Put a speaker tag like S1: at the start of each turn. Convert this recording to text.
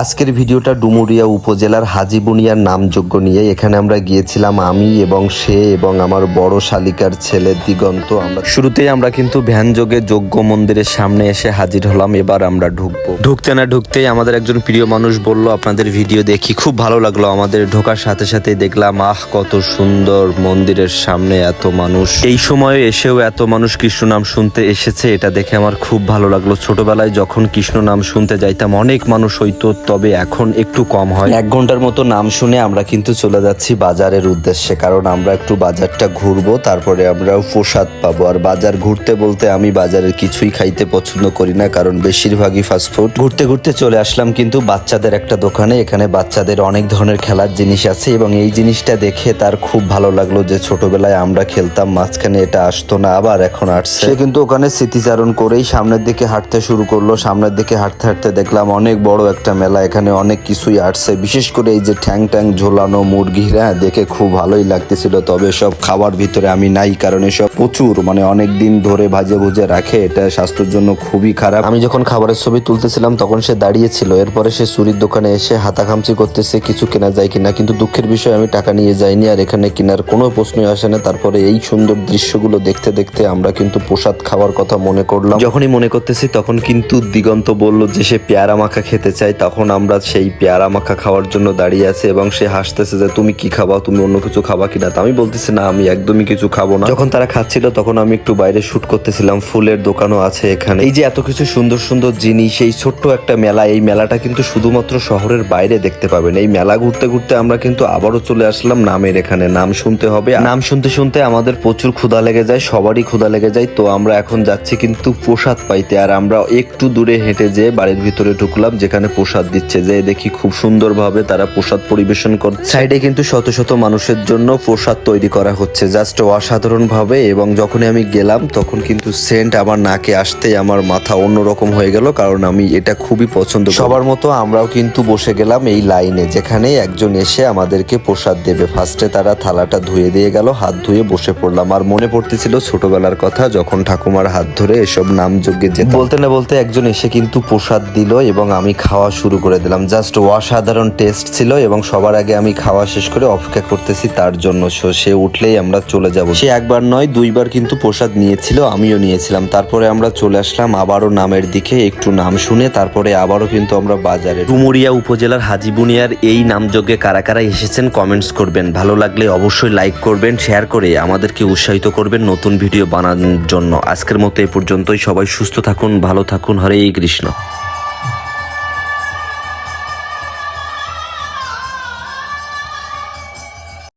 S1: আজকের ভিডিওটা ডুমুরিয়া উপজেলার হাজিবুনিয়ার নামযোগ্য নিয়ে। এখানে আমরা গিয়েছিলাম আমি এবং সে এবং আমার বড় শালিকার ছেলে দিগন্ত। আমরা শুরুতেই আমরা কিন্তু ভ্যানযোগে যজ্ঞ মন্দিরের সামনে এসে হাজির হলাম, এবার আমরা ঢুকবো। ঢুকতে না ঢুকতেই আমাদের একজন প্রিয় মানুষ বলল, আপনাদের ভিডিও দেখি, খুব ভালো লাগল আমাদের। ঢোকার সাথে সাথে দেখলাম, আহ, কত সুন্দর মন্দিরের সামনে এত মানুষ। এই সময়ে এসেও এত মানুষ কৃষ্ণ নাম শুনতে এসেছে, এটা দেখে আমার খুব ভালো লাগল। ছোটবেলায় যখন কৃষ্ণ নাম শুনতে যাইতাম, অনেক মানুষ হইতো তবে এখন একটু কম হয়। এক ঘণ্টার মতো নাম শুনে আমরা কিন্তু চলে যাচ্ছি বাজারের উদ্দেশ্যে কারণ আমরা একটু বাজারটা ঘুরবো তারপরে আমরা প্রসাদ পাবো। আর বাজার ঘুরতে বলতে আমি বাজারের কিছুই খাইতে পছন্দ করি না কারণ বেশিরভাগই ফাস্টফুড ঘুরতে ঘুরতে চলে আসলাম কিন্তু বাচ্চাদের একটা দোকানে এখানে বাচ্চাদের অনেক ধরনের খেলার জিনিস আছে এবং এই জিনিসটা দেখে তার খুব ভালো লাগল যে ছোটবেলায় আমরা খেলতাম মাঝখানে এটা আসতো না আবার এখন আসছে। সে কিন্তু ওখানে স্মৃতিচারণ করেই সামনের দিকে হাঁটতে শুরু করল সামনের দিকে হাঁটতে হাঁটতে দেখলাম অনেক বড় একটা মেলা এখানে অনেক কিছুই আসছে। বিশেষ করে এই যে ঠ্যাং ট্যাং ঝোলানো মুরগি হ্যাঁ দেখে খুব ভালোই লাগতেছিল। তবে সব খাবার ভিতরে আমি নাই, কারণ এসব প্রচুর মানে অনেক দিন ধরে ভাজে ভুজে রাখে। এটা স্বাস্থ্যের জন্য খুবই খারাপ। আমি যখন খাবারের ছবি তুলতেছিলাম, তখন সে দাঁড়িয়েছিল। এরপরে সে চুরির দোকানে এসে হাতাখামচি করতেছে, কিছু কেনা যায় কিনা। কিন্তু দুঃখের বিষয়, আমি টাকা নিয়ে যাইনি, আর এখানে কেনার কোনো প্রশ্নই আসে না। তারপরে এই সুন্দর দৃশ্যগুলো দেখতে দেখতে আমরা কিন্তু প্রসাদ খাওয়ার কথা মনে করলাম। যখনই মনে করতেছি, তখন কিন্তু দিগন্ত বলল যে সে পেয়ারা মাখা খেতে চায়, তখন আমরা সেই পেয়ারা মাখা খাওয়ার জন্য দাঁড়িয়ে আছে এবং সে হাসতেছে যে, তুমি কি খাবা? তুমি অন্য কিছু খাবা কিনা? আমি বলতেছি, না, আমি একদমই কিছু খাব না। যখন তারা খাচ্ছিল, তখন আমি একটু বাইরে শুট করতেছিলাম। ফুলের দোকানও আছে এখানে। এই যে এত কিছু সুন্দর সুন্দর জিনিস, এই ছোট্ট একটা মেলা, এই মেলাটা কিন্তু শুধুমাত্র শহরের বাইরে দেখতে পাবেন। এই মেলা ঘুরতে ঘুরতে আমরা কিন্তু আবারও চলে আসলাম নামের এখানে। নাম শুনতে হবে। নাম শুনতে শুনতে আমাদের প্রচুর ক্ষুধা লেগে যায়, সবারই ক্ষুধা লেগে যায়। তো আমরা এখন যাচ্ছি কিন্তু প্রসাদ পাইতে। আর আমরা একটু দূরে হেঁটে যেয়ে বাড়ির ভিতরে ঢুকলাম, যেখানে প্রসাদ দিচ্ছে যে দেখি খুব সুন্দরভাবে তারা প্রসাদ পরিবেশন করছে। সাইডে কিন্তু শত শত মানুষের জন্য প্রসাদ তৈরি করা হচ্ছে জাস্ট অসাধারণ ভাবে এবং যখনই আমি গেলাম তখন কিন্তু সেন্ট আমার নাকে আসতে আমার মাথা অন্যরকম হয়ে গেল কারণ আমি এটা খুবই পছন্দ সবার মতো আমরাও কিন্তু বসে গেলাম এই লাইনে যেখানে একজন এসে আমাদেরকে প্রসাদ দেবে। ফার্স্টে তারা থালাটা ধুয়ে দিয়ে গেল হাত ধুয়ে বসে পড়লাম। আর মনে পড়তেছিল ছোটবেলার কথা যখন ঠাকুমার হাত ধরে এসব নাম যজ্ঞে যেত বলতে না বলতে একজন এসে কিন্তু প্রসাদ দিল এবং আমি খাওয়া শুরু করে দিলাম। জাস্ট অসাধারণ টেস্ট ছিল এবং সবার আগে আমি খাওয়া শেষ করে অপেক্ষা করতেছি তার জন্য। সে উঠলেই আমরা চলে যাব। সে একবার নয়, দুইবার কিন্তু প্রসাদ নিয়েছিল, আমিও নিয়েছিলাম। তারপরে আমরা চলে আসলাম আবারও নামের দিকে, একটু নাম শুনে তারপরে আবারও কিন্তু আমরা বাজারে। ডুমুরিয়া উপজেলার হাজিবুনিয়ার এই নামযজ্ঞে কারা কারা এসেছেন কমেন্টস করবেন। ভালো লাগলে অবশ্যই লাইক করবেন শেয়ার করে আমাদেরকে উৎসাহিত করবেন নতুন ভিডিও বানানোর জন্য। আজকের মতো এ পর্যন্তই। সবাই সুস্থ থাকুন, ভালো থাকুন। হরে কৃষ্ণ।